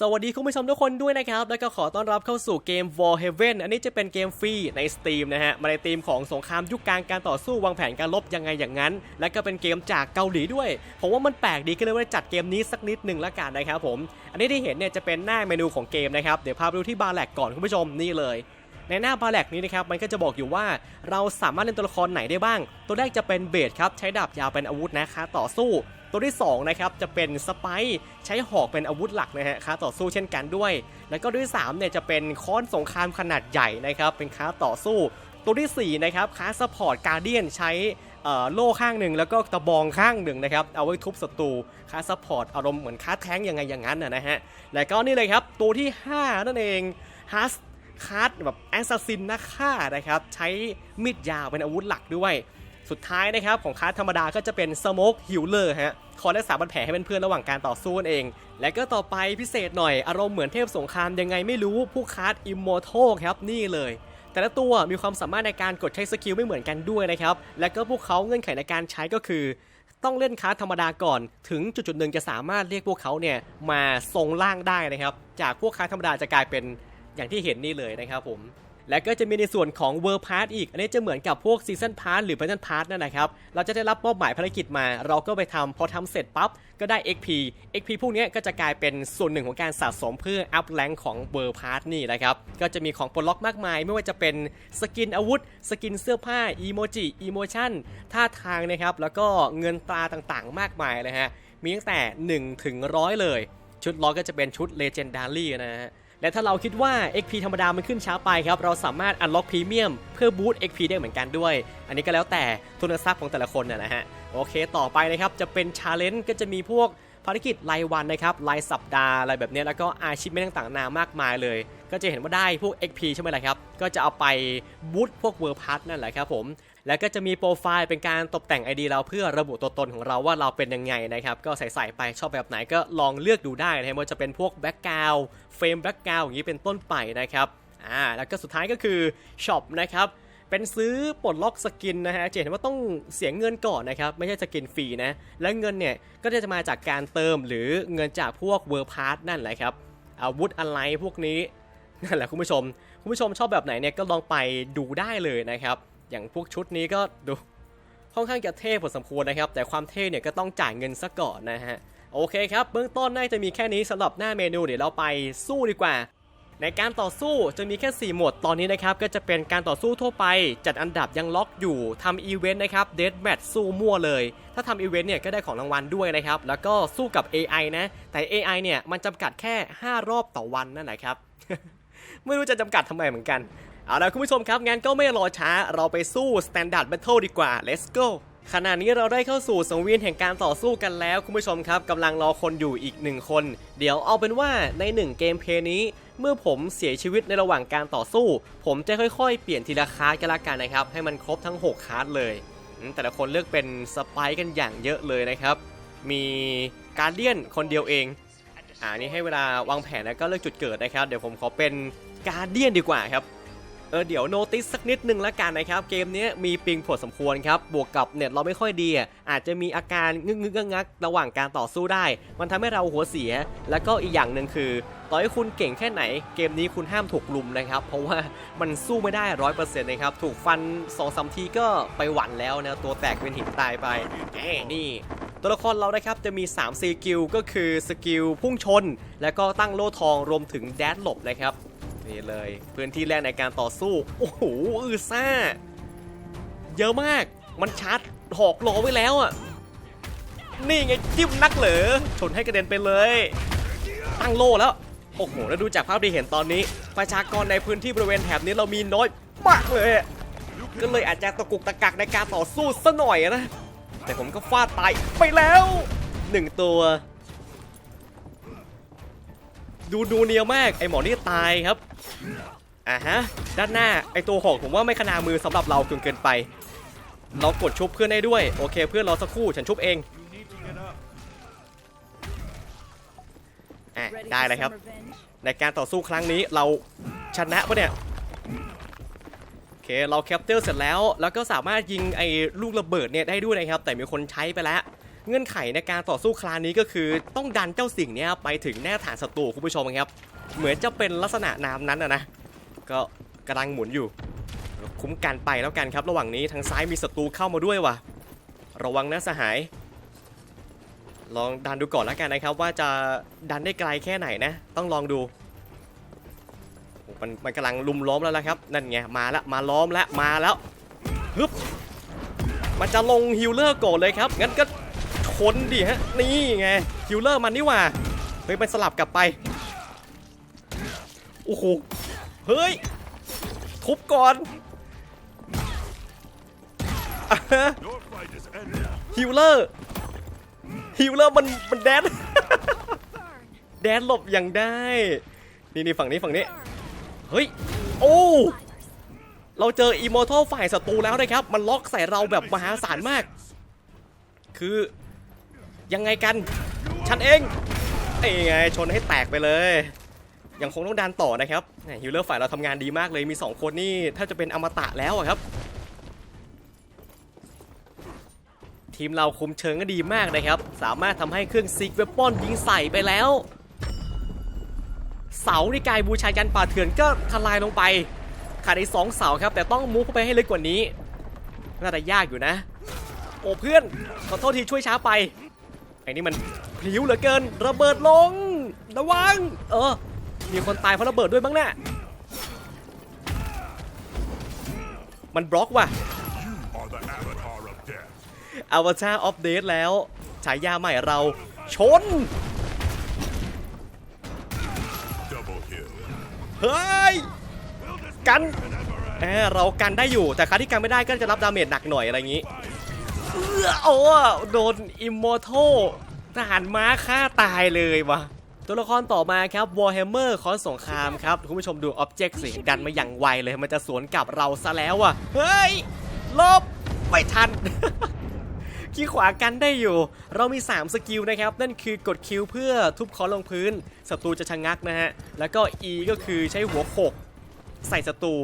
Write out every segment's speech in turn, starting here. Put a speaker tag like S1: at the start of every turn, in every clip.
S1: สวัสดีคุณผู้ชมทุกคนด้วยนะครับ แล้วก็ขอต้อนรับเข้าสู่เกม War Heaven อันนี้จะเป็นเกมฟรีใน Steam นะฮะ มาในธีมของสงครามยุคกลางการต่อสู้วางแผนการลบยังไงอย่างนั้น และก็เป็นเกมจากเกาหลีด้วย ผมว่ามันแปลกดีก็เลยว่าจัดเกมนี้สักนิดหนึ่งละกันนะครับผม อันนี้ที่เห็นเนี่ยจะเป็นหน้าเมนูของเกมนะครับ เดี๋ยวพาไปดูที่บาร์แลกก่อนคุณผู้ชมนี่เลยในหน้าบาแลกนี้นะครับมันก็จะบอกอยู่ว่าเราสามารถเล่นตัวละครไหนได้บ้าง ตัวแรกจะเป็นเบสครับใช้ดาบยาวเป็นอาวุธนะคะต่อสู้ ตัวที่2นะครับจะเป็นสไปใช้หอกเป็นอาวุธหลักนะฮะค้าต่อสู้เช่นกันด้วย แล้วก็ตัวที่3เนี่ยจะเป็นค้อนสงครามขนาดใหญ่นะครับเป็นค้าต่อสู้ ตัวที่4นะครับค้าสปอร์ตการเดียนใช้โล่ข้างหนึ่งแล้วก็ตะบองข้างหนึ่งนะครับเอาไว้ทุบศัตรูค้าสปอร์ตอารมณ์เหมือนค้าแท้งยังไงอย่างนั้นนะฮะแล้วก็นี่เลยครับตัวที่ 5 นั่นเองฮัสคาร์ดแบบแอสซัสซินนักฆ่านะครับใช้มีดยาวเป็นอาวุธหลักด้วย สุดท้ายนะครับของคาร์ดธรรมดาก็จะเป็นสโมกฮิลเลอร์ฮะคอยรักษาบาดแผลให้เพื่อนๆระหว่างการต่อสู้นเอง และก็ต่อไปพิเศษหน่อยอารมณ์เหมือนเทพสงครามยังไงไม่รู้ผู้คาร์ดอิมมอร์ทัลครับนี่เลย แต่ละตัวมีความสามารถในการกดใช้สกิลไม่เหมือนกันด้วยนะครับและก็พวกเขาเงื่อนไขในการใช้ก็คือ ต้องเล่นคาร์ดธรรมดาก่อน ถึงจุดจุดๆหนึ่งจะสามารถเรียกพวกเขาเนี่ยมาทรงล่างได้นะครับ จากพวกคาร์ดธรรมดาจะกลายเป็นอย่างที่เห็นนี่เลยนะครับผม และก็จะมีในส่วนของ World Pass อีก อันนี้จะเหมือนกับพวก Season Pass หรือ Battle Pass นั่นนะครับ เราจะได้รับมอบหมายภารกิจมา เราก็ไปทำพอทำเสร็จปั๊บ ก็ได้ XP XP พวกนี้ก็จะกลายเป็นส่วนหนึ่งของการสะสมเพื่ออัพแรงของ World Pass นี่นะครับ ก็จะมีของปลดล็อกมากมาย ไม่ว่าจะเป็นสกินอาวุธ สกินเสื้อผ้าอีโมจิอีโมชั่นท่าทางนะครับแล้วก็เงินตราต่างๆ มากมายเลยฮะมีตั้งแต่1ถึงร้อยเลย ชุดร้อยก็จะเป็นชุด Legendary นะฮะ และถ้าเราคิดว่า XP ธรรมดามันขึ้นช้าไปครับ เราสามารถ unlock premium เพื่อบูต XP ได้เหมือนกันด้วย อันนี้ก็แล้วแต่ทุนทรัพย์ของแต่ละคนนะฮะ โอเค ต่อไปนะครับ จะเป็น challenge ก็จะมีพวกภารกิจรายวันนะครับรายสัปดาห์อะไรแบบนี้แล้วก็อาชีพไม่ต่างๆนามากมายเลย ก็จะเห็นว่าได้พวก XP ใช่ไหมล่ะครับ ก็จะเอาไปบูตพวก World Pass นั่นแหละครับผม แล้วก็จะมีโปรไฟล์เป็นการตกแต่ง ID เราเพื่อระบุตัวตนของเราว่าเราเป็นยังไงนะครับก็ใส่ๆไปชอบแบบไหนก็ลองเลือกดูได้นะครับว่าจะเป็นพวกแบ็กกราวด์เฟรมแบ็กกราวด์อย่างนี้เป็นต้นไปนะครับอ่าแล้วก็สุดท้ายก็คือช็อปนะครับเป็นซื้อปลดล็อกสกินนะฮะจะเห็นว่าต้องเสียเงินก่อนนะครับ ไม่ใช่สกินฟรีนะ และเงินเนี่ยก็จะมาจากการเติมหรือเงินจากพวกเวอร์พาร์ทนั่นแหละครับ อาวุธอะไรพวกนี้นั่นแหละคุณผู้ชม คุณผู้ชมชอบแบบไหนเนี่ยก็ลองไปดูได้เลยนะครับ อย่างพวกชุดนี้ก็ดูค่อนข้างจะเท่พอสมควรนะครับ แต่ความเท่เนี่ยก็ต้องจ่ายเงินซะก่อนนะฮะ โอเคครับ เบื้องต้นน่าจะมีแค่นี้สำหรับหน้าเมนูเดี๋ยวเราไปสู้ดีกว่า ในการต่อสู้จะมีแค่ 4 หมวดตอนนี้นะครับ ก็จะเป็นการต่อสู้ทั่วไป จัดอันดับยังล็อกอยู่ทำอีเวนต์นะครับเด a แมทสู้มั่วเลย ถ้าทำอีเวนต์เนี่ยก็ได้ของรางวัลด้วยนะครับ แล้วก็สู้กับ AI นะ แต่ AI เนี่ยมันจำกัดแค่ 5 รอบต่อวันนั่นแหละครับ ไม่รู้จะจำกัดทำไมเหมือนกัน เอาละคุณผู้ชมครับงั้นก็ไม่รอช้าเราไปสู้ Standard Battle ดีกว่า let's go ขณะนี้เราได้เข้าสู่สังเวียนแห่งการต่อสู้กันแล้ว คุณผู้ชมครับกำลังรอคนอยู่อีกหนึ่งคน เดี๋ยวเอาเป็นว่าในหนึ่งเกมเพลย์นี้ เมื่อผมเสียชีวิตในระหว่างการต่อสู้ ผมจะค่อยๆ เปลี่ยนทีละคาร์ดกันละกันนะครับ ให้มันครบทั้ง 6 คาร์ดเลยแต่ละคนเลือกเป็นสไปค์กันอย่างเยอะเลยนะครับ มีการเดียนคนเดียวเองอ่านี่ให้เวลาวางแผนแล้วก็เลือกจุดเกิดนะครับ เดี๋ยวผมขอเป็นการเดียนดีกว่าครับ ออเดี๋ยวโนติสสักนิดนึงละกันนะครับ เกมนี้มีปิงพอสมควรครับ บวกกับเน็ตเราไม่ค่อยดี อาจจะมีอาการงึกงึกงักระหว่างการต่อสู้ได้ มันทำให้เราหัวเสีย แล้วก็อีกอย่างหนึ่งคือ ต่อให้คุณเก่งแค่ไหน เกมนี้คุณห้ามถูกลุมนะครับ เพราะว่ามันสู้ไม่ได้ร้อยเปอร์เซ็นต์นะครับ ถูกฟัน2องสามทีก็ไปหวันแล้วนะ ตัวแตกเป็นหินตายไปแหมนี่ตัวละครเรานะครับจะมี3สกิลก็คือสกิลพุ่งชน แล้วก็ตั้งโล่ทองรวมถึงแดดหลบนะครับ นี่เลยพื้นที่แรกในการต่อสู้ โอ้โหอือซ่า เยอะมากมันชาร์จหอกรอไว้แล้วอะ นี่ไงจิ้มนักเหรอชนให้กระเด็นไปเลย ตั้งโล่แล้ว โอ้โห แล้วดูจากภาพที่เห็นตอนนี้ ประชากรในพื้นที่บริเวณแถบนี้เรามีน้อยมากเลย ก็เลยอาจจะตะกุกตะกักในการต่อสู้ซะหน่อยนะ แต่ผมก็ฟาดตายไปแล้วหนึ่งตัว ดูดูเนียวมากไอหมอนี่ตายครับอ่าฮะด้านหน้าไอตัวหอกผมว่าไม่ขนามือสำหรับเราจนเกินไป เรากดชุบเพื่อนได้ด้วยโอเค เพื่อนราสักครู่ฉันชุบเองอะได้เลยครับ ในการต่อสู้ครั้งนี้เราชนะปะเนี่ยโอเคเราแคปเจอร์เสร็จแล้ว แล้วก็สามารถยิงไอ้ลูกระเบิดเนี่ยได้ด้วยนะครับ แต่มีคนใช้ไปแล้ว เงื่อนไขในการต่อสู้คลานนี้ก็คือต้องดันเจ้าสิ่งนี้ไปถึงแน่ฐานศัตรูคุณผู้ชมครับ เหมือนจะเป็นลักษณะน้ำนั้นอะนะก็กำลังหมุนอยู่ คุ้มกันไปแล้วกันครับระหว่างนี้ทางซ้ายมีศัตรูเข้ามาด้วยว่ะ ระวังนะสหาย ลองดันดูก่อนแล้วกันนะครับ ว่าจะดันได้ไกลแค่ไหนนะ ต้องลองดูมันมันกำลังลุมล้อมแล้วละครับ นั่นไงมาแล้วมาล้อมแล้วมาแล้วฮึบมันจะลงฮิลเลอร์ก่อนเลยครับงั้นก็ ชนดิฮะ นี่ไงฮิลเลอร์มันนี่ว่า เฮ้ยมันสลับกลับไป โอ้โห เฮ้ย ทุบก่อนฮิลเลอร์ฮิลเลอร์มันมันแดน แดนหลบอย่างได้ นี่นี่ฝั่งนี้ฝั่งนี้ เฮ้ย โอ้ เราเจออีโมทัลฝ่ายศัตรูแล้วนะครับ มันล็อกใส่เราแบบมหาศาลมาก คือ ยังไงกัน ฉันเองไอ้ไงชนให้แตกไปเลยยังคงต้องดันต่อนะครับฮิลเลอร์ฝ่ายเราทำงานดีมากเลยมี 2 คนนี่ถ้าจะเป็นอมตะแล้วครับ ทีมเราคุมเชิงก็ดีมากนะครับ สามารถทำให้เครื่องซิกเวปอนยิงใส่ไปแล้ว เสาในกายบูชายันป่าเถื่อนก็ทลายลงไป ขาดอีกสองเสาครับ แต่ต้องมูฟเข้าไปให้ลึกกว่านี้น่าจะยากอยู่นะ โอ้เพื่อนขอโทษทีช่วยช้าไป ไอ้นี่มันพลิ้วเหลือเกินระเบิดลง ระวัง เออ มีคนตายเพราะระเบิดด้วยบ้างน่ะมันบล็อกว่ะอวตารออฟเดตแล้วฉายาใหม่เราชนเฮ้ยกันเออเรากันได้อยู่แต่ครั้งที่กันไม่ได้ก็จะรับดาเมจหนักหน่อยอะไรอย่างนี้ เออโอ้โดนอิมมอร์ทัลทหารม้าฆ่าตายเลยวะตัวละครต่อมาครับ Warhammer คอนสงครามครับคุณผู้ชมดูอ็อบเจกต์สิดันมาอย่างไวเลยมันจะสวนกลับเราซะแล้วอะเฮ้ยหลบไม่ทันขี้ขวากันได้อยู่ เรามี 3 สกิลนะครับ นั่นคือกดคิวเพื่อทุบคอนลงพื้นศัตรูจะชะงักนะฮะ แล้วก็ E ก็คือใช้หัวโขกใส่ศัตรู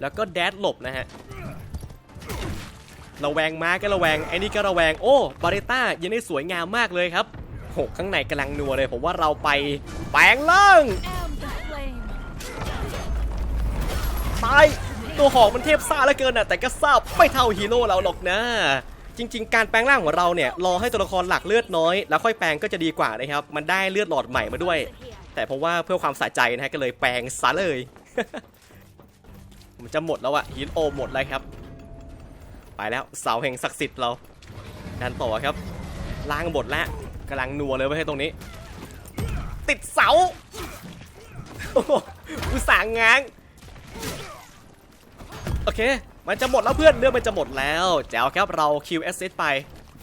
S1: แล้วก็แดดหลบนะฮะ ระแวงม้าก็ระแวงไอ้นี่ก็ระแวงโอ้บาริต้ายังได้สวยงามมากเลยครับโหข้างในกำลังนัวเลยผมว่าเราไปแปลงล่าง
S2: am the flame.
S1: ตายตัวหอกมันเทพซ่าเหลือเกินอะแต่ก็ทราบไม่เท่าฮีโร่เราหรอกนะจริงๆ การแปลงร่างของเราเนี่ยรอให้ตัวละครหลักเลือดน้อย แล้วค่อยแปลงก็จะดีกว่านะครับ มันได้เลือดหลอดใหม่มาด้วย แต่เพราะว่าเพื่อความสะใจนะฮะก็เลยแปลงซะเลย มันจะหมดแล้วอะฮีโร่หมดแล้วครับ ไปแล้วเสาแห่งศักดิ์สิทธิ์เราดันต่อครับล้างหมดแล้วกำลังนัวเลยไว้ให้ตรงนี้ ติดเสาอุตส่าห์ง้าง โอเค มันจะหมดแล้วเพื่อนเรื่องมันจะหมดแล้วแจ๋วครับเราคิวแอสเซไป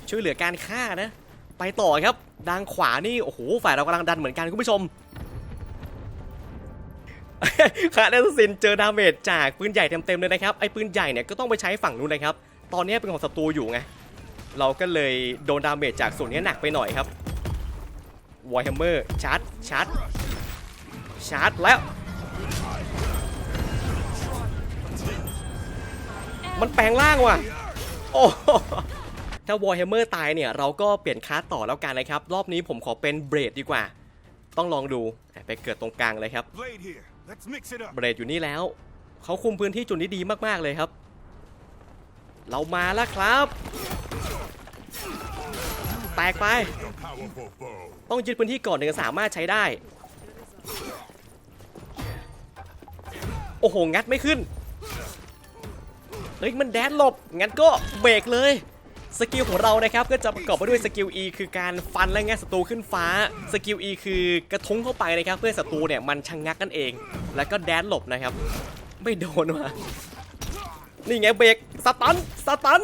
S1: ช่วยเหลือการฆ่านะ ไปต่อครับดังขวานี่ โอ้โห ฝ่ายเรากำลังดันเหมือนกันคุณผู้ชมคาเดนซินเจอดาเมจจากปืนใหญ่เต็มๆเลยนะครับ ไอ้ปืนใหญ่เนี่ยก็ต้องไปใช้ฝั่งนู้นนะครับ ตอนนี้เป็นของศัตรูอยู่ไง เราก็เลยโดนดาเมจจากส่วนนี้หนักไปหน่อยครับวอร์แฮมเมอร์ชาร์จชาร์จชาร์จแล้ว มันแปลงร่างว่ะ โอ้โหถ้าวอร์แฮมเมอร์ตายเนี่ย เราก็เปลี่ยนคลาสต่อแล้วกันนะครับ รอบนี้ผมขอเป็นเบรดดีกว่า ต้องลองดูไปเกิดตรงกลางเลยครับ
S3: Blade here. Let's mix it up.
S1: เบรดอยู่นี่แล้ว เขาคุมพื้นที่จุดนี้ดีมากๆเลยครับ เรามาแล้วครับ แตกไป ต้องยึดพื้นที่ก่อนถึงจะสามารถใช้ได้ โอ้โห งัดไม่ขึ้น เฮ้ย มันแดนหลบ งั้นก็เบรกเลยสกิลของเรานะครับก็จะประกอบไปด้วยสกิล E คือการฟันและงัดศัตรูขึ้นฟ้า สกิล E คือกระทุ้งเข้าไปนะครับ เพื่อศัตรูเนี่ยมันชะงงักกันเอง แล้วก็แดนหลบนะครับ ไม่โดนว่ะ นี่ไงเบรกสตันสตัน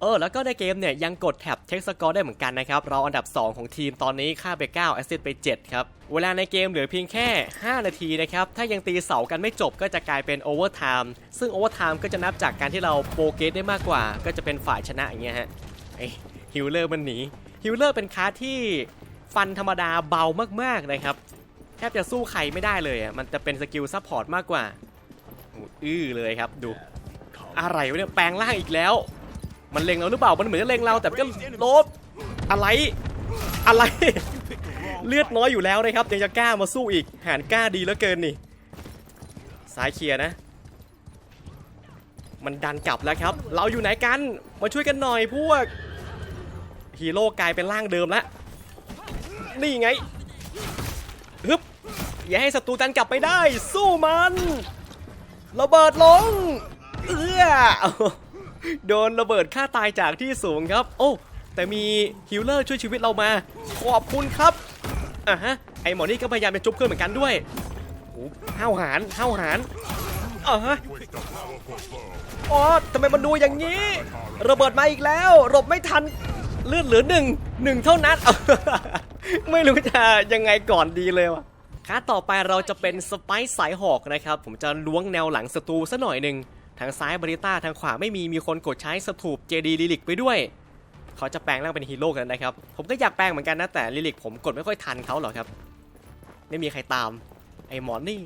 S1: เออแล้วก็ในเกมเนี่ยยังกดแท็บเช็คสกอร์ได้เหมือนกันนะครับ เราอันดับ 2 ของทีมตอนนี้ค่าไป9แอสซิสต์ไป 7 ครับ เวลาในเกมเหลือเพียงแค่ 5 นาทีนะครับ ถ้ายังตีเสากันไม่จบก็จะกลายเป็นโอเวอร์ไทม์ซึ่งโอเวอร์ไทม์ก็จะนับจากการที่เราโปรเกตได้มากกว่า ก็จะเป็นฝ่ายชนะอย่างเงี้ยฮะไอฮิลเลอร์มันหนีฮิลเลอร์เป็นคาร์ที่ฟันธรรมดาเบามากๆนะครับแทบจะสู้ใครไม่ได้เลยอะมันจะเป็นสกิลซัพพอร์ตมากกว่า อื้อเลยครับดู อะไรวะเนี่ยแปลงร่างอีกแล้ว มันเล็งเราหรือเปล่ามันเหมือนจะเล็งเราแต่ก็ลบอะไรอะไรเลือดน้อยอยู่แล้วนะครับยังจะกล้ามาสู้อีกหานกล้าดีเหลือเกินนี่ซ้ายเคลียร์นะ มันดันกลับแล้วครับ เราอยู่ไหนกันมาช่วยกันหน่อยพวกฮีโร่กลายเป็นร่างเดิมแล้วนี่ไงฮึบอย่าให้ศัตรูดันกลับไปได้ สู้มัน ระเบิดลง เอื้อโดนระเบิดฆ่าตายจากที่สูงครับ โอ้ แต่มีฮิลเลอร์ช่วยชีวิตเรามา ขอบคุณครับอะฮะ ไอหมอนี่ก็พยายามจะจุบเพื่อนเหมือนกันด้วยโอ้ห้าวหารห้าวหารอะฮะ
S3: With the powerful foe.
S1: อ๋อทำไมมันดูอย่างนี้ ระเบิดมาอีกแล้วหลบไม่ทันเลือดเหลือหนึ่งหนึ่งเท่านั้น ไม่รู้จะยังไงก่อนดีเลยวะ ค่าต่อไปเราจะเป็นสไปซ์สายหอกนะครับ ผมจะล้วงแนวหลังศัตรูซะหน่อยหนึ่งทางซ้ายบริต้าทางขวาไม่มีมีคนกดใช้สถูปเจดีลิลิกไปด้วย เขาจะแปลงร่างเป็นฮีโร่กันนะครับ ผมก็อยากแปลงเหมือนกันนะแต่ลิลิกผมกดไม่ค่อยทันเขาหรอกครับ ไม่มีใครตาม ไอ้หมอนนี่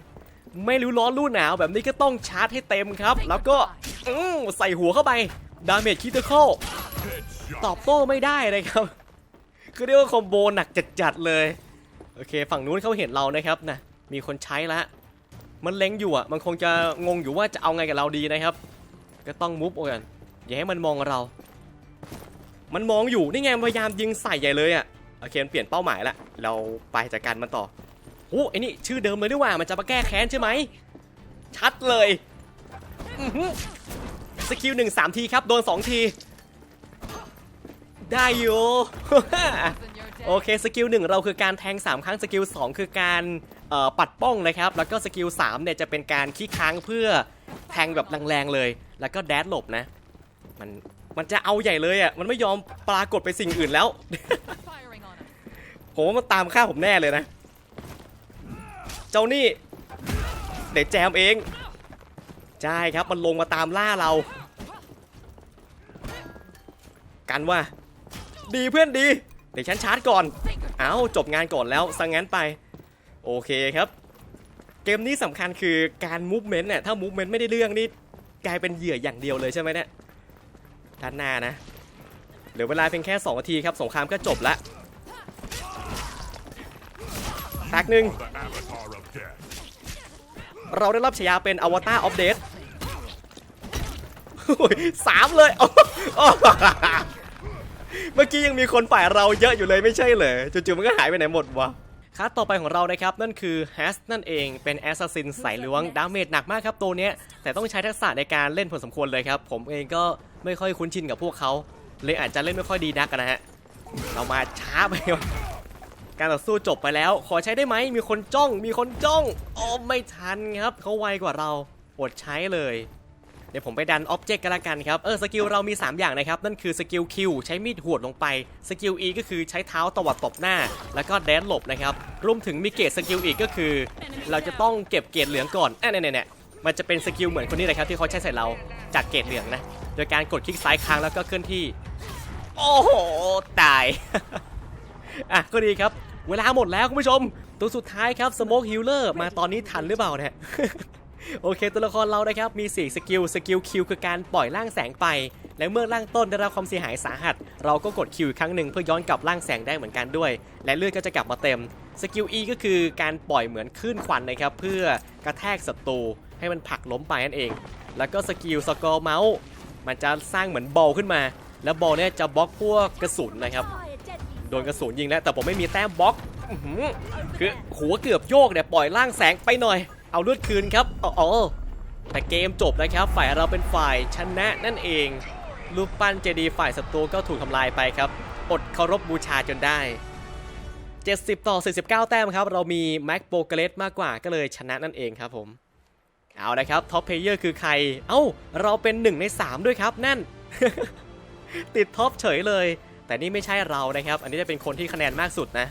S1: ไม่รู้ร้อนรู้หนาวแบบนี้ก็ต้องชาร์จให้เต็มครับ แล้วก็อืใส่หัวเข้าไปดาเมจคิเตอร์คอลตอบโต้ไม่ได้เลยครับ คือเรียกว่าคอมโบหนักจัดๆเลย โอเค ฝั่งนู้นเขาเห็นเรานะครับนะมีคนใช้ละมันเล็งอยู่อะ มันคงจะงงอยู่ว่าจะเอาไงกับเราดีนะครับ ก็ต้องมุฟโอกันอย่าให้มันมองเรา มันมองอยู่นี่ไงพยายามยิงใส่ใหญ่เลยอะโอเคมันเปลี่ยนเป้าหมายละเราไปจัดการมันต่อโอ้ไอ้นี่ชื่อเดิมเลยดีกว่ามันจะมาแก้แค้นใช่ไหมชัดเลยสกิลหนึ่งสามทีครับ โดนสองที ได้อยู่ โอเคสกิลหนึ่งเราคือการแทง 3 ครั้งสกิล2คือการปัดป้องนะครับ แล้วก็สกิล3เนี่ยจะเป็นการขี้ค้างเพื่อแทงแบบแรงๆเลย แล้วก็แดดหลบนะ มันมันจะเอาใหญ่เลยอะมันไม่ยอมปรากฏไปสิ่งอื่นแล้ว ผมว่ามันตามฆ่าผมแน่เลยนะ เจ้านี่เดี๋ยวแจมเองใช่ครับมันลงมาตามล่าเรา กันว่า ดีเพื่อนดี เดี๋ยวฉันชาร์จก่อน เอ้าจบงานก่อนแล้วสังงั้นไป โอเคครับ เกมนี้สำคัญคือการมูฟเมนต์เนี่ยถ้ามูฟเมนต์ไม่ได้เรื่องนี่กลายเป็นเหยื่ออย่างเดียวเลยใช่ไหมเนี่ยด้านหน้านะเหลือเวลาเพียงแค่2นาทีครับสงครามก็จบละแตกหนึ่งเราได้รับฉายาเป็นอวตารออฟเดตสามเลยโอ้โอ้ เมื่อกี้ยังมีคนฝ่ายเราเยอะอยู่เลยไม่ใช่เหรอจู่ๆมันก็หายไปไหนหมดวะคัสต่อไปของเรานะครับ นั่นคือแฮสนั่นเองเป็นแอสซัสซินสายล้วงดาเมจหนักมากครับตัวเนี้ย แต่ต้องใช้ทักษะในการเล่นพอสมควรเลยครับ ผมเองก็ไม่ค่อยคุ้นชินกับพวกเขา เลยอาจจะเล่นไม่ค่อยดีนักนะฮะ เรามาช้าไป การต่อสู้จบไปแล้ว ขอใช้ได้ไหมมีคนจ้อง มีคนจ้อง โอ้ไม่ทันครับเขาไวกว่าเราอดใช้เลย ดี๋ยวผมไปดันอ็อบเจกต์กันละกันครับ เออสกิลเรามี 3 อย่างนะครับ นั่นคือสกิล Q ใช้มีดหวดลงไป สกิล E ก็คือใช้เท้าตวัดตบหน้า แล้วก็แดนหลบนะครับ รวมถึงมีเกรดสกิลอีกก็คือ เราจะต้องเก็บเกรดเหลืองก่อนอะเนี่ยเนี่ยมันจะเป็นสกิลเหมือนคนนี้เลยครับที่เขาใช้ใส่เราจากเกรดเหลืองนะ โดยการกดคลิกซ้ายค้างแล้วก็เคลื่อนที่ โอ้โห ตาย อะก็ดีครับ เวลาหมดแล้วคุณผู้ชม ตัวสุดท้ายครับสโมกฮิลเลอร์มาตอนนี้ทันหรือเปล่าเนี่ย โอเค ตัวละครเรานะครับมี 4 สกิล สกิลคิวคือการปล่อยร่างแสงไป และเมื่อร่างต้นได้รับความเสียหายสาหัส เราก็กดคิวอีกครั้งหนึ่งเพื่อย้อนกลับร่างแสงได้เหมือนกันด้วย และเลือดก็จะกลับมาเต็ม สกิล E ก็คือการปล่อยเหมือนคลื่นควันนะครับเพื่อกระแทกศัตรูให้มันผลักล้มไปนั่นเอง แล้วก็สกิลสกอร์เมาส์มันจะสร้างเหมือนบอลขึ้นมา แล้วบอลเนี่ยจะบล็อกพวกกระสุนนะครับโดนกระสุนยิงแล้วแต่ผมไม่มีแต้มบล็อกคือหัวเกือบโยกเนี่ยปล่อยล่างแสงไปหน่อย เอาเลือดคืนครับอ๋อแต่เกมจบแล้วครับฝ่ายเราเป็นฝ่ายชนะนั่นเอง รูปปั้นเจดีฝ่ายศัตรูก็ถูกทำลายไปครับ อดเคารพบูชาจนได้ 70 ต่อ 49 แต้มครับ เรามีแม็กโปเกเลสมากกว่าก็เลยชนะนั่นเองครับผม เอาละครับท็อปเพลเยอร์คือใคร เอ้า เราเป็น 1 ใน 3 ด้วยครับนั่น ติดท็อปเฉยเลย แต่นี่ไม่ใช่เรานะครับ อันนี้จะเป็นคนที่คะแนนมากสุดนะ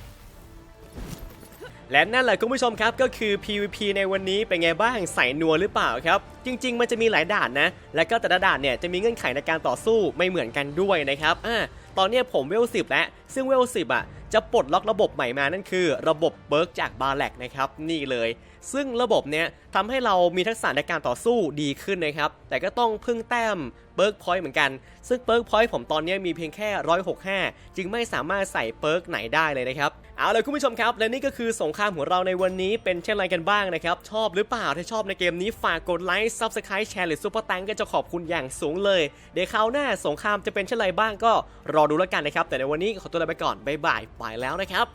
S1: และนั่นแหละคุณผู้ชมครับก็คือ PVP ในวันนี้เป็นไงบ้างใส่นัวหรือเปล่าครับ จริง ๆ มันจะมีหลายด่านนะ และก็แต่ละด่านเนี่ยจะมีเงื่อนไขในการต่อสู้ไม่เหมือนกันด้วยนะครับอ่าตอนนี้ผมเวลสิบแล้ว ซึ่งเวลสิบอะ จะปลดล็อกระบบใหม่มานั่นคือ ระบบเบิร์กจากบาแลกนะครับนี่เลย ซึ่งระบบเนี้ยทำให้เรามีทักษะในการต่อสู้ดีขึ้นนะครับ แต่ก็ต้องพึ่งแต้มเปิร์กพอยต์เหมือนกัน ซึ่งเปิร์กพอยต์ผมตอนนี้มีเพียงแค่ 165 จึงไม่สามารถใส่เปิร์กไหนได้เลยนะครับ เอาเลยคุณผู้ชมครับ และนี่ก็คือสงครามของเราในวันนี้เป็นเช่นไรกันบ้างนะครับ ชอบหรือเปล่า ถ้าชอบในเกมนี้ฝากกดไลค์ Subscribe แชร์หรือซุปเปอร์แตงก็จะขอบคุณอย่างสูงเลย เดี๋ยวคราวหน้าสงครามจะเป็นเช่นไรบ้างก็รอดูแล้วกันนะครับ แต่ในวันนี้ขอตัวลาไปก่อนบ๊ายบายปแล้วนะครับ